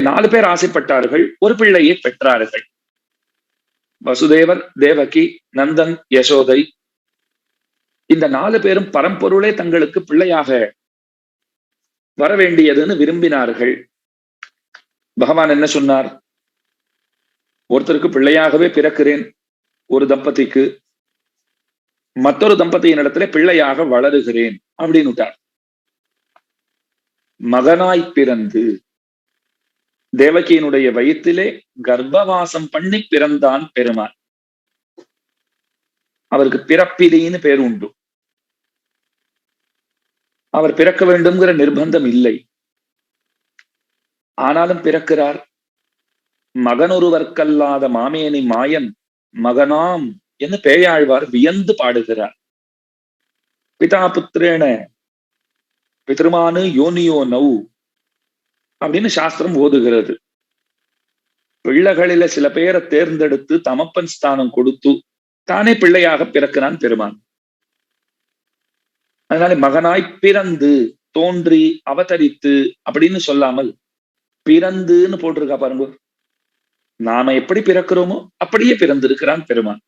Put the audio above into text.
நாலு பேர் ஆசைப்பட்டார்கள் ஒரு பிள்ளையை பெற்றார்கள். வசுதேவர் தேவகி நந்தன் யசோதை இந்த நாலு பேரும் பரம்பொருளே தங்களுக்கு பிள்ளையாக வர வேண்டியதுன்னு விரும்பினார்கள். பகவான் என்ன சொன்னார்? ஒருத்தருக்கு பிள்ளையாகவே பிறக்கிறேன் ஒரு தம்பதிக்கு மற்றொரு தம்பதியின் இடத்துல பிள்ளையாக வளருகிறேன் அப்படின்னு மகனாய் பிறந்து தேவகியினுடைய வயிற்றிலே கர்ப்பவாசம் பண்ணி பிறந்தான் பெருமான். அவருக்கு பிறப்பிலின்னு பேர் உண்டு. அவர் பிறக்க வேண்டும்ங்கிற நிர்பந்தம் இல்லை. ஆனாலும் பிறக்கிறார். மகனொருவர்க்கல்லாத மாமேனி மாயன் மகனாம் என்று பேயாழ்வார் வியந்து பாடுகிறார். பிதா புத்திரேன பிதருமானு யோனியோ நவு அப்படின்னு சாஸ்திரம் ஓதுகிறது. பிள்ளைகளில சில பேரை தேர்ந்தெடுத்து தமப்பன் ஸ்தானம் கொடுத்து தானே பிள்ளையாக பிறக்கிறான் பெருமான். அதனால மகனாய் பிறந்து தோன்றி அவதரித்து அப்படின்னு சொல்லாமல் பிறந்துன்னு போட்டிருக்கா பாருங்க. நாம எப்படி பிறக்கிறோமோ அப்படியே பிறந்திருக்கிறான் பெருமான்.